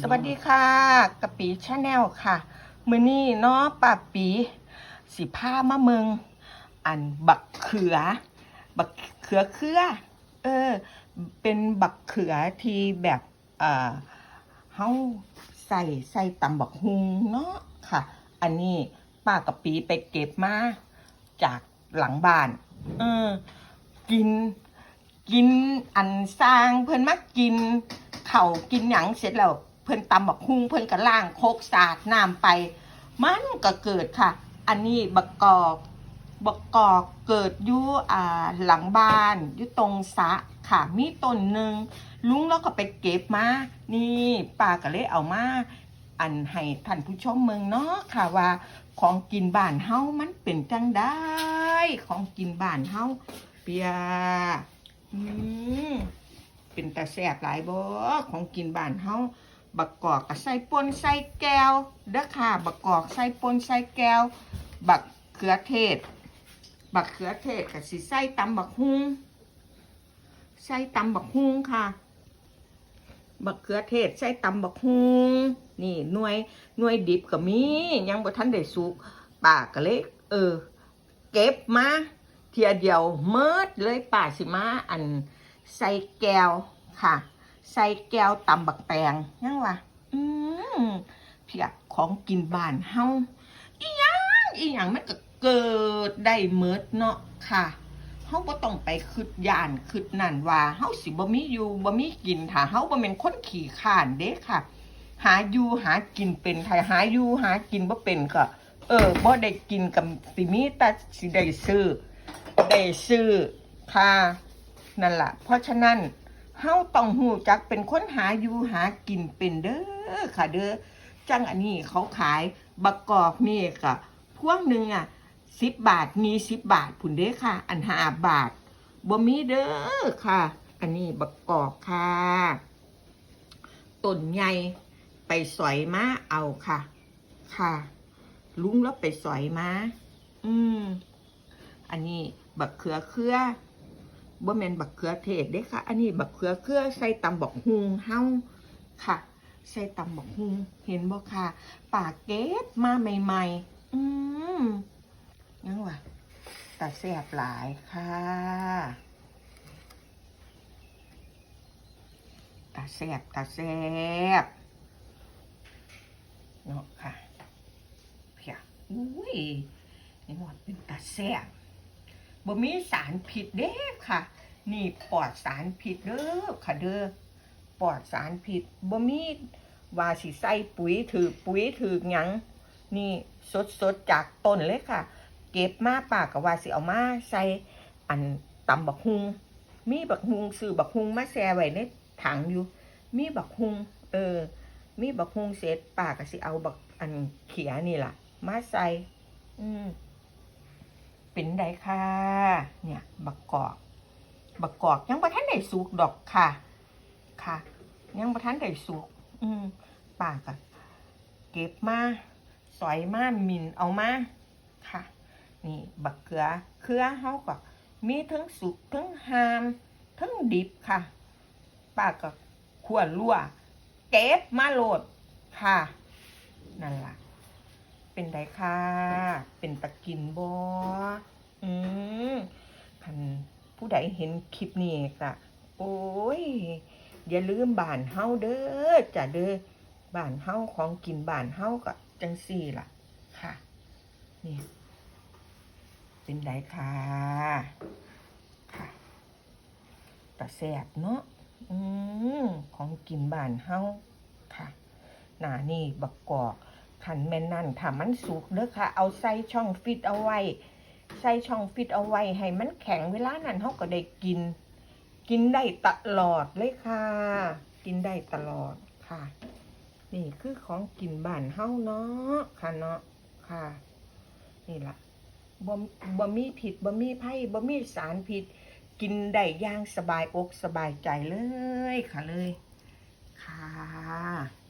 สวัสดีค่ะกะปีชาแนลค่ะ มือนี้เนาะป้าปีสิผ้ามะเมืองอันบักเขือ บักเขือเครือเออ เป็นบักเขือที่แบบเอ่อเฮาใส่ใส่ตำบักฮุงเนาะค่ะ อันนี้ป้ากะปีไปเก็บมาจากหลังบ้าน เออ กิน กินอันสร้างเพิ่นมากิน เข่ากินหยังเสร็จแล้วเพิ่นตำบักฮุ้งเพิ่นก็ล่างโคกสาดน้ำไป มันก็เกิดค่ะ อันนี้บักกอกบักกอกเกิดอยู่อ่าหลังบ้านอยู่ตรงสะค่ะมีต้นหนึ่งลุงแล้วก็ไปเก็บมา นี่ป้าก็เลยเอามาอันให้ท่านผู้ชมเมืองเนาะค่ะว่า ของกินบ้านเฮามันเป็นจังได้ ของกินบ้านเฮาเปียอืม เป็นตาแสบหลายบ่ของกินบ้านเฮาบักกอกกับใส่ปนใส่แก้วเด้อค่ะ บักกอกใส่ปนใส่แก้ว บักเขือเทศ บักเขือเทศกับสิใส่ตำบักฮุงใส่ตำบักฮุงค่ะ บักเขือเทศใส่ตำบักฮุงนี่หน่วยหน่วยดิบก็มียังบ่ทันได้สุกป้าก็เลยเออ เก็บมาเทียเดียวเมิดเลยป่าสิมาอัน ใส่แก้วค่ะ ใส่แก้วตำบักแตงยังวะอืมเพียกของกินบ้านเฮาอีหยังอีหยังมันก็เกิดได้เมิดเนาะค่ะเฮาบ่ต้องไปคิดย่านคิดนั่นว่าเฮาสิบ่มีอยู่บ่มีกินถ้าเฮาบ่แม่นคนขี้ข้านเด้ค่ะ หาอยู่หากินเป็นถ้าหาอยู่หากินบ่เป็นก็เออบ่ได้กินกับสิมีแต่สิได้ซื้อได้ซื้อค่ะ นั่นล่ะ เพราะฉะนั้นเฮาต้องหูจักเป็นคนหาอยู่หากินเป็นเด้อค่ะเด้อจังอันนี้เขาขายบักกอกนี่ก็พวงหนึ่งอะสิบบาทมีสิบบาทผุนเด้อค่ะ อันหาบาทบ่มีเด้อค่ะ อันนี้บักกอกค่ะต้นใหญ่ไปสอยมาเอาค่ะ ค่ะ ลุงแล้วไปสอยมาอืม อันนี้บักเขือเครือ บ่แมนบักเขือเทศเด้ค่ะ อันนี้บักเขือเครือใส่ตำบักฮุงเฮาค่ะ ใส่ตำบักฮุงเห็นบ่ค่ะป่าเก็บมาใหม่ๆ อืมยังวะตาแซ่บหลายค่ะตาแซ่บตาแซ่บเนาะค่ะเพียอุ้ยนี่ว่าเป็นตาแซ่บ บ่มีสารผิดเด้ค่ะ นี่ปลอดสารผิดเด้อค่ะเด้อปลอดสารผิดบ่มีว่าสิใส่ปุ๋ยถือปุ๋ยถือหยังนี่สดสดจากต้นเลยค่ะ เก็บมาปากกับว่าสิเอามาใส่อันตำบักฮุงมีบักฮุงซื้อบักฮุงมาแช่ไว้ในถังอยู่ มีบักฮุงเออ มีบักฮุงเสร็จปาก็สิเอาบักอันเขียนี่ล่ะ มาใส่อืม เป็นไดค่ะ เนี่ยบักกอก บักกอกยังบ่ทันได้สุกดอกค่ะ ค่ะ ยังบ่ทันได้สุก อืมป้าก็เก็บมาสอยมามินเอามาค่ะ นี่บักเขือเครือเฮาก็มีทั้งสุกทั้งหามทั้งดิบค่ะป้าก็ขั่วลั่วเก็บมาโหลดค่ะ นั่นล่ะ เป็นไดค่ะ เป็นตะกินบ่อืมคันผู้ใดเห็นคลิปนี้ก็โอ้ย อย่าลืมบ้านเฮาเด้อจ้ะเด้อบ้านเฮาของกินบ้านเฮาก็จังซี่ล่ะ ค่ะ นี่ เป็นไดค่ะ ค่ะตะแซ่บเนาะอืมของกินบ้านเฮาค่ะหนานี่บักกอก ขันแม่นนั่นถ้ามันสุกเด้อค่ะ เอาใส่ช่องฟิตเอาไว้ ใส่ช่องฟิตเอาไว้ ให้มันแข็งเวลานั้นเฮาก็ได้กิน กินได้ตลอดเลยค่ะ กินได้ตลอดค่ะ นี่คือของกินบ้านเฮาเนาะค่ะเนาะค่ะ นี่ล่ะบ่บ่มีผิดบ่มีไผ่บ่มีสารผิด กินได้ย่างสบายอกสบายใจเลยค่ะเลย ค่ะ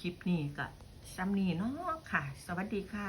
คลิปนี้ก็ซ้ำนี้เนาะค่ะ สวัสดีค่ะ